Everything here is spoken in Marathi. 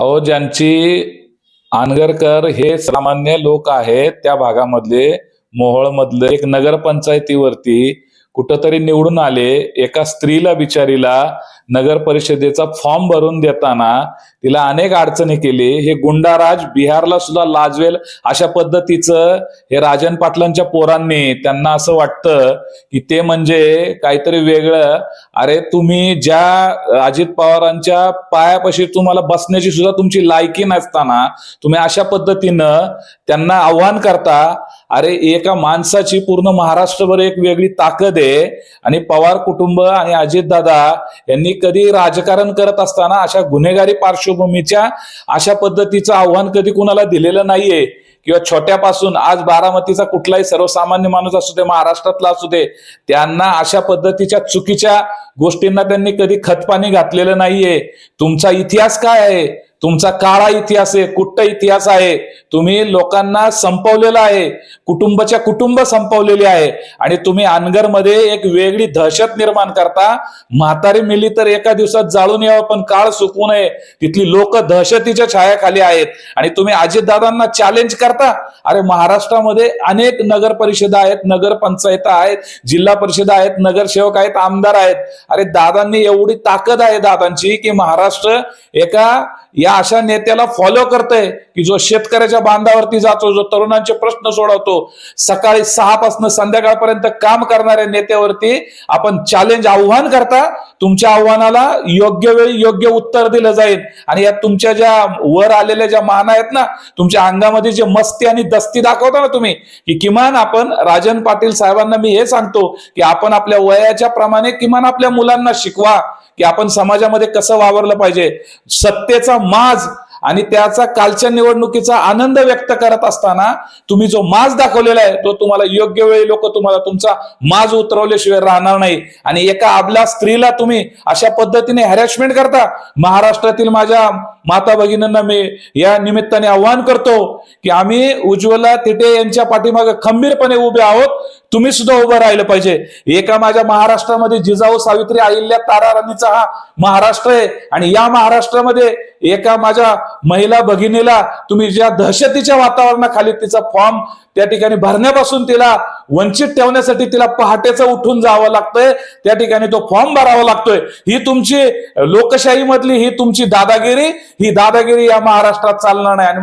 अहो ज्यांची आनगरकर हे सामान्य लोक आहेत त्या भागामधले मोहोळमधले एक नगरपंचायतीवरती कुठंतरी निवडून आले एका स्त्रीला बिचारीला नगर परिषदेचा फॉर्म भरून देताना तिला अनेक अडचणी केली. हे गुंडाराज बिहारला सुद्धा लाजवेल अशा पद्धतीचं हे राजन पाटलांच्या पोरांनी त्यांना असं वाटतं की ते म्हणजे काहीतरी वेगळं. अरे तुम्ही ज्या अजित पवारांच्या पायापाशी तुम्हाला बसण्याची सुद्धा तुमची लायकी नसताना तुम्ही अशा पद्धतीनं त्यांना आव्हान करता. अरे एका माणसाची पूर्ण महाराष्ट्रभर एक वेगळी ताकद आहे. आणि पवार कुटुंब आणि अजितदादा यांनी कधी राजकारण करत असताना अशा गुन्हेगारी पार्श्वभूमीच्या अशा पद्धतीचं आव्हान कधी कुणाला दिलेलं नाहीये. किंवा छोट्यापासून आज बारामतीचा कुठलाही सर्वसामान्य माणूस असू दे महाराष्ट्रातला असू दे त्यांना अशा पद्धतीच्या चुकीच्या गोष्टींना त्यांनी कधी खतपाणी घातलेलं नाहीये. तुमचा इतिहास काय आहे? तुमचा काळा इतिहास आहे कुट्ट इतिहास आहे. तुम्ही लोकांना संपवलेला आहे. कुटुंबाच्या कुटुंब संपवलेली आहे. आणि तुम्ही अनगरमध्ये एक वेगळी दहशत निर्माण करता. म्हातारी मिली तर एका दिवसात जाळून यावं पण काळ सुकू नये. तिथली लोक दहशतीच्या छायाखाली आहेत. आणि तुम्ही अजितदादांना चॅलेंज करता. अरे महाराष्ट्रामध्ये अनेक नगर परिषदा आहेत नगरपंचायत आहेत जिल्हा परिषद आहेत नगरसेवक आहेत आमदार आहेत. अरे दादांनी एवढी ताकद आहे दादांची की महाराष्ट्र एका या अशा नेत्याला फॉलो करतय की जो शेतकऱ्याच्या बांधावरती जातो जो तरुणांचे प्रश्न सोडवतो सकाळी सहा पासून संध्याकाळपर्यंत काम करणाऱ्या नेत्यावरती आपण चॅलेंज आव्हान करता. तुमच्या आव्हानाला योग्य वेळी योग्य उत्तर दिलं जाईल. आणि या तुमच्या ज्या वर आलेल्या ज्या मान आहेत ना तुमच्या अंगामध्ये जे मस्ती आणि दस्ती दाखवता ना तुम्ही की किमान आपण राजन पाटील साहेबांना मी हे सांगतो की आपण आपल्या वयाच्या प्रमाणे किमान आपल्या मुलांना शिकवा. की आपण समाजामध्ये कसं वावरलं पाहिजे सत्तेचा माज आणि त्याचा कालच्या निवडणुकीचा आनंद व्यक्त करत असताना तुम्ही जो माज दाखवलेला आहे तो तुम्हाला योग्य वेळी लोक तुम्हाला तुमचा माज उतरवल्याशिवाय राहणार नाही. आणि एका आपल्या स्त्रीला तुम्ही अशा पद्धतीने हॅरॅसमेंट करता. महाराष्ट्रातील माझ्या माता भगिनींना मी या निमित्ताने आव्हान करतो की आम्ही उज्ज्वला तिटे यांच्या पाठीमागे खंबीरपणे उभे आहोत. तुम्ही सुद्धा उभं राहिलं पाहिजे. एका माझ्या महाराष्ट्रामध्ये जिजाऊ सावित्री अहिल्या तारा राणीचा हा महाराष्ट्र आहे. आणि या महाराष्ट्रामध्ये एका माझ्या महिला भगिनीला तुम्ही ज्या दहशतीच्या वातावरणाखाली तिचा फॉर्म त्या ठिकाणी भरण्यापासून तिला वंचित ठेवण्यासाठी तिला पहाटेचं उठून जावं लागतंय. त्या ठिकाणी तो फॉर्म भरावा लागतोय. ही तुमची लोकशाही मधली ही तुमची दादागिरी ही दादागिरी या महाराष्ट्रात चालणार नाही. आणि